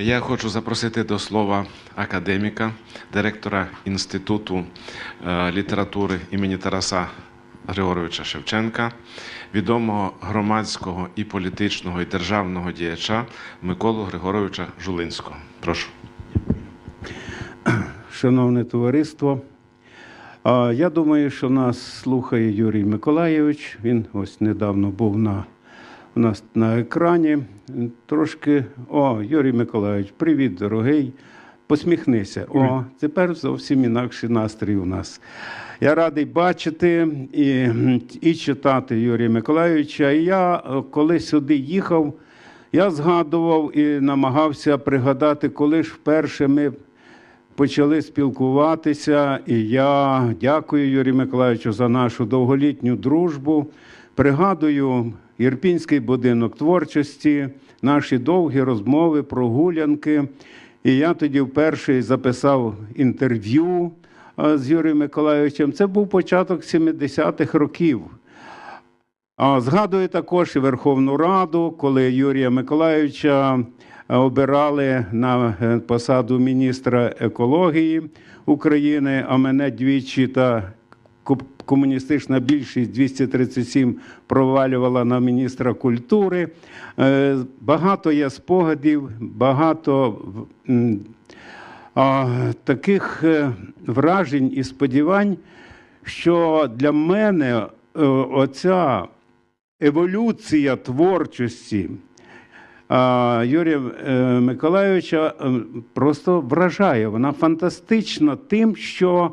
Я хочу запросити до слова академіка, директора Інституту е, літератури імені Тараса Григоровича Шевченка, відомого громадського і політичного і державного діяча Миколу Григоровича Жулинського. Прошу. Шановне товариство, я думаю, що нас слухає Юрій Миколаєвич. Він ось недавно був на, у нас на екрані. Трошки. О, Юрій Миколаєвич, привіт, дорогий. Посміхнися. О, тепер зовсім інакший настрій у нас. Я радий бачити і, і читати Юрія Миколаєвича. І я, е, коли сюди їхав, я згадував і намагався пригадати, коли ж вперше ми почали спілкуватися, і я дякую Юрію Миколаївичу за нашу довголітню дружбу. Пригадую Ірпінський будинок творчості, наші довгі розмови, прогулянки. І я тоді вперше записав інтерв'ю е, з Юрієм Миколаївичем. Це був початок 70-х років. А згадую також і Верховну Раду, коли Юрія Миколаївича е, обирали на е, посаду міністра екології України, а мене двічі та комуністична більшість 237 провалювала на міністра культури. Е, Багато є спогадів, багато таких е, вражень і сподівань, що для мене е, оця еволюція творчості Юрія Миколайовича просто вражає. Вона фантастична тим, що,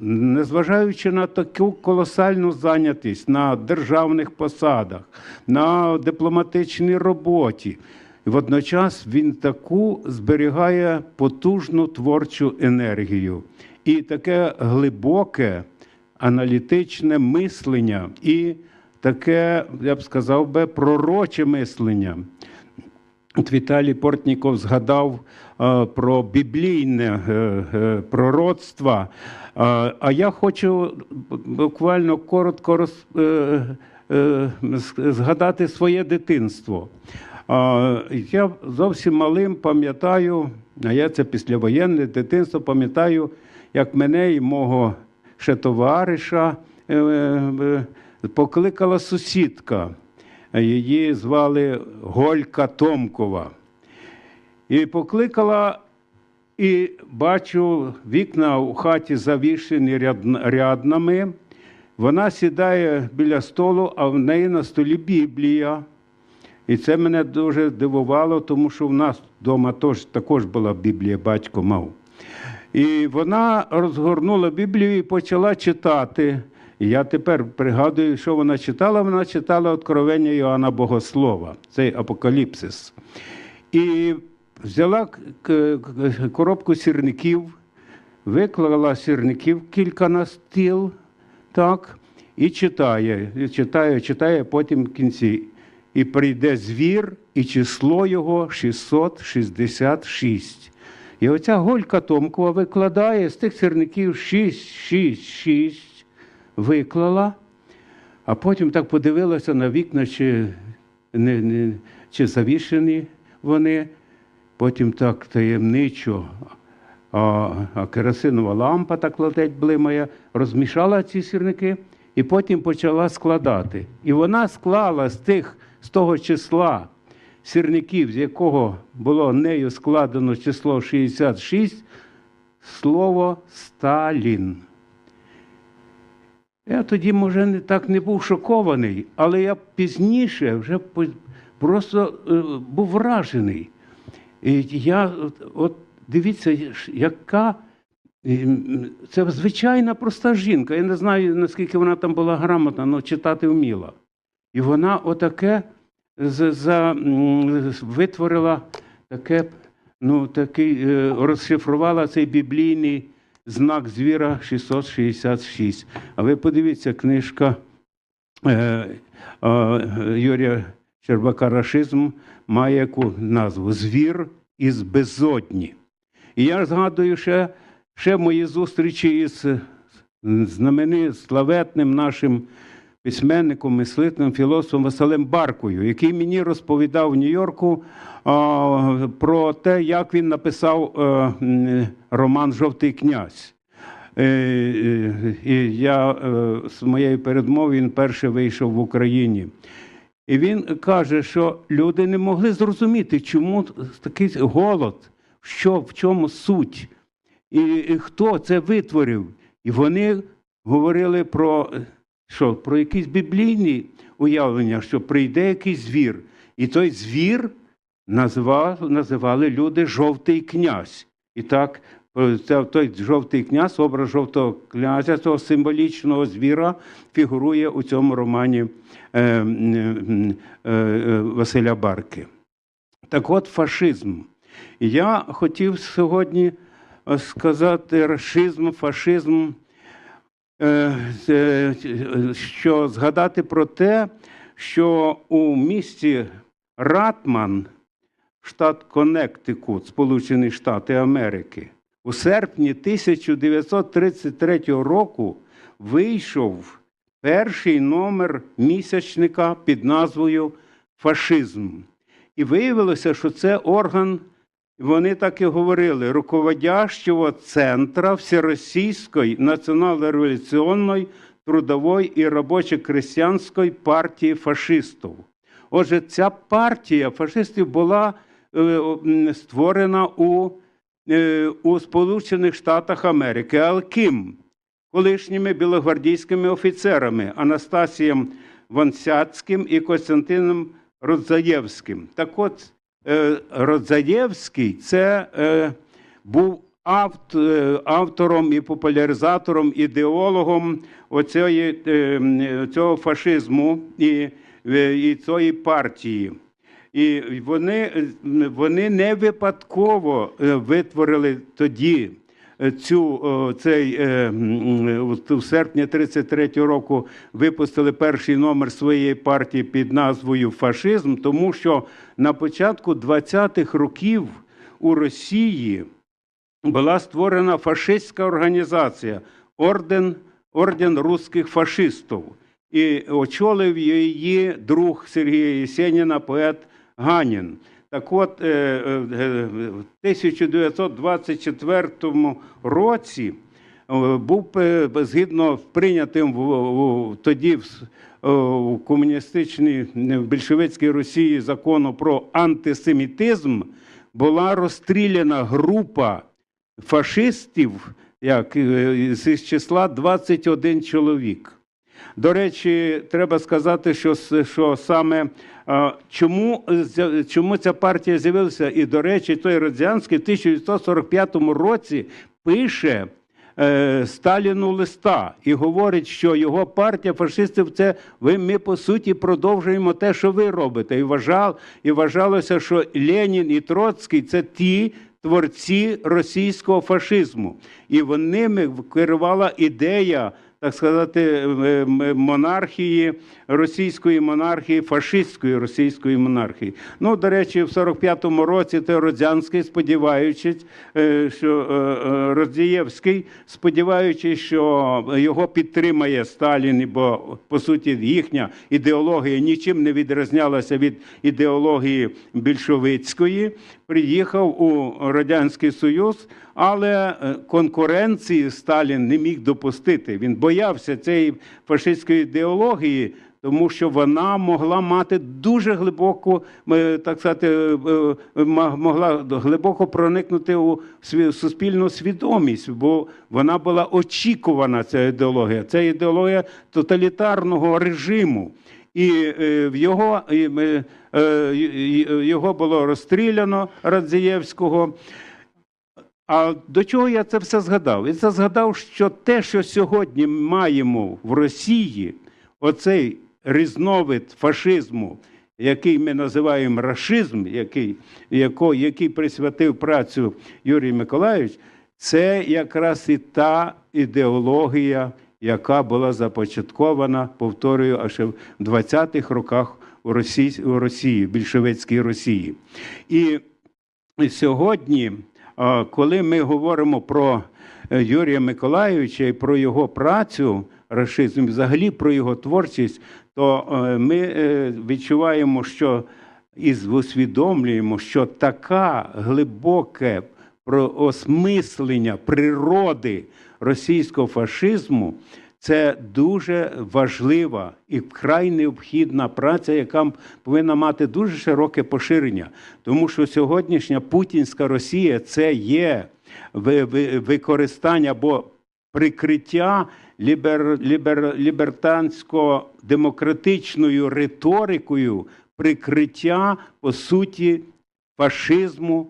незважаючи на таку колосальну зайнятість на державних посадах, на дипломатичній роботі, водночас він таку зберігає потужну творчу енергію і таке глибоке аналітичне мислення і таке, я б сказав би, пророче мислення. От Віталій Портніков згадав е, про біблійне е, е, пророцтво. А я хочу буквально коротко роз, згадати своє дитинство. Я зовсім малим пам'ятаю, а я це післявоєнне дитинство, пам'ятаю, як мене і мого ще товариша покликала сусідка. Її звали Голька Томкова. І покликала, і бачу, вікна у хаті завішені ряднами. Вона сідає біля столу, а в неї на столі Біблія. І це мене дуже дивувало, тому що в нас вдома також була Біблія, батько мав. І вона розгорнула Біблію і почала читати. І я тепер пригадую, що вона читала. Вона читала Откровення Йоанна Богослова, цей апокаліпсис. І взяла коробку сірників, виклала сірників кілька на стіл, так, і читає, і читає, читає, потім в кінці. І прийде звір, і число його 666. І оця Голька Томкова викладає з тих сірників 6, 6, 6, виклала, а потім так подивилася на вікна, чи, не, не, чи завішені вони. Потім так таємничо, а, а керосинова лампа так летить блимає, розмішала ці сірники і потім почала складати. І вона склала з тих, з того числа сірників, з якого було нею складено число 66, слово Сталін. Я тоді, може, не так не був шокований, але я пізніше вже просто е, був вражений. І я, от, дивіться, яка це звичайна проста жінка. Я не знаю, наскільки вона там була грамотна, але читати вміла. І вона отаке з- за, витворила таке, ну, такий, е, розшифрувала цей біблійний знак звіра 666. А ви подивіться, книжка е, е, Юрія Щербака «Рашизм» має яку назву Звір із безодні. І я згадую ще, ще мої зустрічі із знаменитим славетним нашим письменником, мислителем, філософом Василем Баркою, який мені розповідав в Нью-Йорку про те, як він написав е, роман Жовтий князь. Е, е, І я з моєї передмови він перше вийшов в Україні. І він каже, що люди не могли зрозуміти, чому такий голод, що, в чому суть, і, і хто це витворив. І вони говорили про, що, про якісь біблійні уявлення, що прийде якийсь звір. І той звір назвав, називали люди жовтий князь. І так, е, той жовтий князь, образ жовтого князя, цього символічного звіра, фігурує у цьому романі е, е, е, Василя Барки. Так от фашизм. Я хотів сьогодні е, сказати расизм, фашизм, е, е, що згадати про те, що у місті Ратман, штат Коннектикут, Сполучені Штати Америки, у серпні 1933 року вийшов перший номер місячника під назвою Фашизм. І виявилося, що це орган, вони так і говорили, руководящого центра Всеросійської національно-революційної трудової і робочо-крестьянської партії фашистів. Отже, ця партія фашистів була е, створена у, е, у Сполучених Штатах Америки. Але? Колишніми білогвардійськими офіцерами Анастасієм Вонсяцьким і Костянтином Родзаєвським. Так от, Родзаєвський це е, був е, автором і популяризатором, ідеологом е, цього фашизму і, е, і цієї партії. І вони, е, вони не випадково е, витворили тоді е, цю цей е, е, в серпні 33 року випустили перший номер своєї партії під назвою Фашизм, тому що на початку 20-х років у Росії була створена фашистська організація Орден, Орден русських фашистів. І очолив її друг Сергія Єсеніна, поет Ганін. Так от, е, е, е, в 1924 році був згідно прийнятим тоді в, комуністичній більшовицькій Росії закону про антисемітизм, була розстріляна група фашистів як, з числа 21 чоловік. До речі, треба сказати, що, що саме чому, чому ця партія з'явилася, і, до речі, той Родзянський в 1945 році пише е, Сталіну листа і говорить, що його партія фашистів це ви ми по суті продовжуємо те, що ви робите. І вважав, і вважалося, що Ленін і Троцький це ті. Творці російського фашизму, і ними керувала ідея, так сказати, е, монархії, російської монархії, фашистської російської монархії. Ну, до речі, в 45-му році той сподіваючись, е, що е, е, Роздієвський, сподіваючись, що його підтримає Сталін, бо по суті їхня ідеологія нічим не відрізнялася від ідеології більшовицької, приїхав у Радянський Союз, але е, конкуренції Сталін не міг допустити. Він боявся цієї фашистської ідеології. Тому що вона могла мати дуже глибоку, е, так сказати, е, е, могла глибоко проникнути у суспільну свідомість, бо вона була очікувана ця ідеологія. Це ідеологія тоталітарного режиму. І його, його було розстріляно Радзієвського. А до чого я це все згадав? Я це згадав, що те, що сьогодні маємо в Росії, оцей різновид фашизму, який ми називаємо рашизм, який, яко, який присвятив працю Юрій Миколайович, це якраз і та ідеологія, яка була започаткована, повторюю, аж в 20-х роках у Росії, у Росії, більшовицькій Росії. І сьогодні, коли ми говоримо про е, Юрія Миколайовича і про його працю, рашизм, взагалі про його творчість, то е, ми е, відчуваємо, що і усвідомлюємо, що така глибоке осмислення природи російського фашизму це дуже важлива і вкрай необхідна праця, яка повинна мати дуже широке поширення. Тому що сьогоднішня путінська Росія це є ви- ви- використання або прикриття лібер, лібер, лібертансько-демократичною риторикою, прикриття по суті фашизму,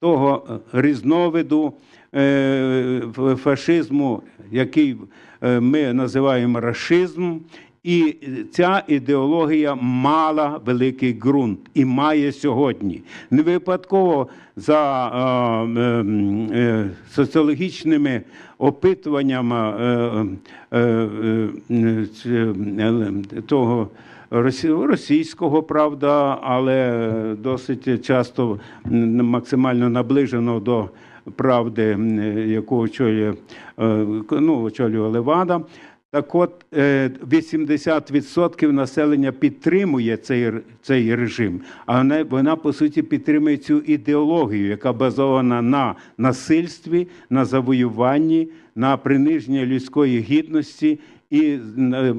того е, різновиду фашизму, який е, ми називаємо рашизм. І ця ідеологія мала великий ґрунт і має сьогодні. Не випадково за е, е, е, соціологічними опитуваннями е, е, е, е, е, того російського, правда, але досить часто максимально наближено до правди, яку очолює, е, ну, очолює Левада. Так от, е, 80% населення підтримує цей, цей режим, а вона, вона, по суті, підтримує цю ідеологію, яка базована на насильстві, на завоюванні, на приниженні людської гідності. І, е,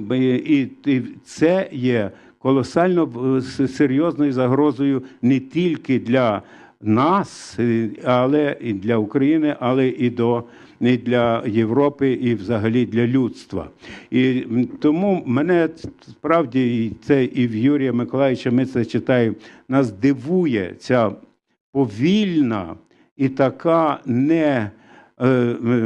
і, і це є колосально е, серйозною загрозою не тільки для нас, е, але і для України, але і до і для Європи, і взагалі для людства. І тому мене справді це і в Юрія Миколаївича ми це читаємо. Нас дивує ця повільна і така не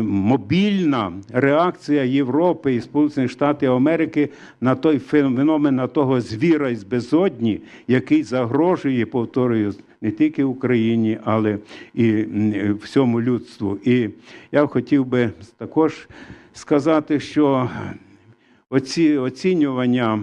мобільна реакція Європи і Сполучених Штатів Америки на той феномен, на того звіра із безодні, який загрожує, повторюю, не тільки Україні, але і всьому людству. І я хотів би також сказати, що оці оцінювання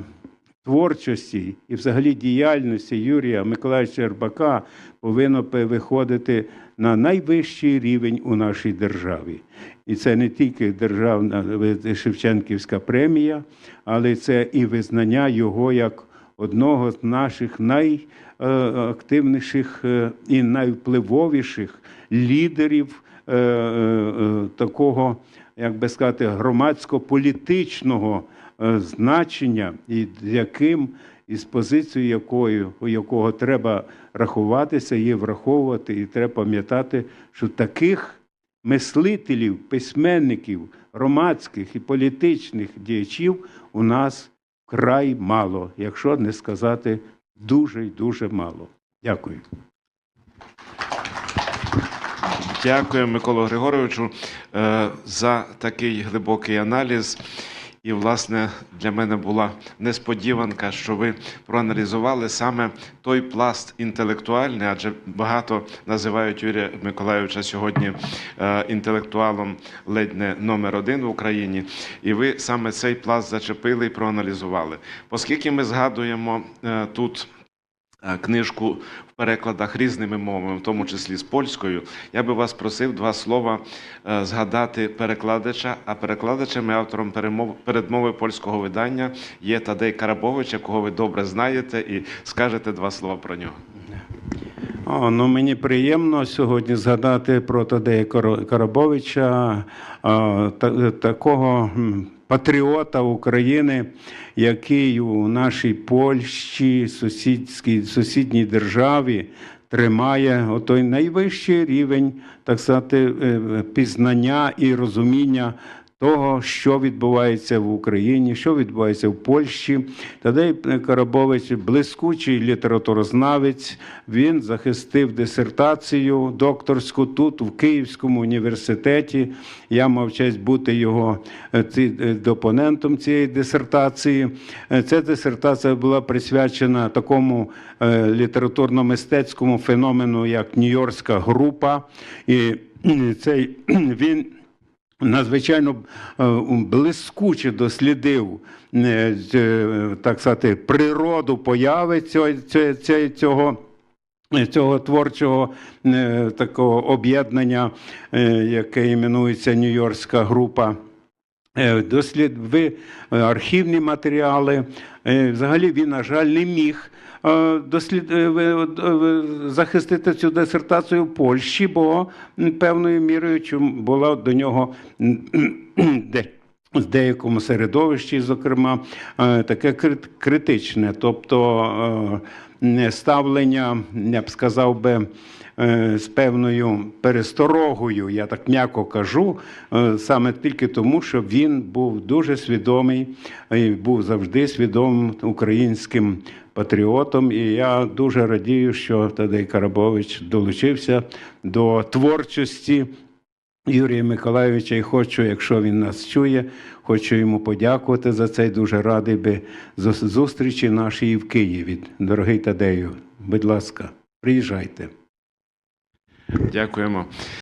творчості і взагалі діяльності Юрія Миколаївича Ербака повинно виходити на найвищий рівень у нашій державі. І це не тільки державна е, Шевченківська премія, але це і визнання його як одного з наших найактивніших е, і найвпливовіших лідерів е, е, е, такого, як би сказати, громадсько-політичного е, значення, і яким і з позицією якою, у якого треба рахуватися, є враховувати, і треба пам'ятати, що таких мислителів, письменників, громадських і політичних діячів у нас вкрай мало, якщо не сказати дуже й дуже мало. Дякую. Дякую, Миколу Григоровичу, е, за такий глибокий аналіз. І, власне, для мене була несподіванка, що ви проаналізували саме той пласт інтелектуальний, адже багато називають Юрія Миколаївича сьогодні е, інтелектуалом ледь не номер один в Україні. І ви саме цей пласт зачепили і проаналізували. Оскільки ми згадуємо е, тут книжку в перекладах різними мовами, в тому числі з польською, я би вас просив два слова е, згадати перекладача. А перекладачем і автором передмови польського видання є Тадей Карабович, якого ви добре знаєте, і скажете два слова про нього. О, ну мені приємно сьогодні згадати про Тадея Карабовича, та, такого патріота України, який у нашій Польщі, сусідській, сусідній державі, тримає отой найвищий рівень, так сказати, е, пізнання і розуміння того, що відбувається в Україні, що відбувається в Польщі. Тадей Карабович блискучий літературознавець. Він захистив дисертацію докторську тут, в Київському університеті. Я мав честь бути його е, е, допонентом цієї дисертації. Е, Ця дисертація була присвячена такому літературно-мистецькому феномену, як Нью-Йоркська група. І цей він надзвичайно е, блискуче дослідив е, е, так сказати, природу появи цього, цього, цього творчого такого об'єднання, яке іменується Нью-Йоркська група. Е, дослід, е, архівні матеріали. Е, Взагалі він, на жаль, не міг дослід, захистити цю дисертацію в Польщі, бо певною мірою була до нього в деякому середовищі, зокрема, таке критичне, тобто ставлення, я б сказав би, з певною пересторогою, я так м'яко кажу, е, саме тільки тому, що він був дуже свідомий і був завжди свідомим українським патріотом. І я дуже радію, що Тадей Карабович долучився до творчості. Юрія Миколайовича і хочу, якщо він нас чує, хочу йому подякувати за це. Дуже радий би зу- зустрічі нашій в Києві. Дорогий Тадею, будь ласка, приїжджайте. Дякуємо.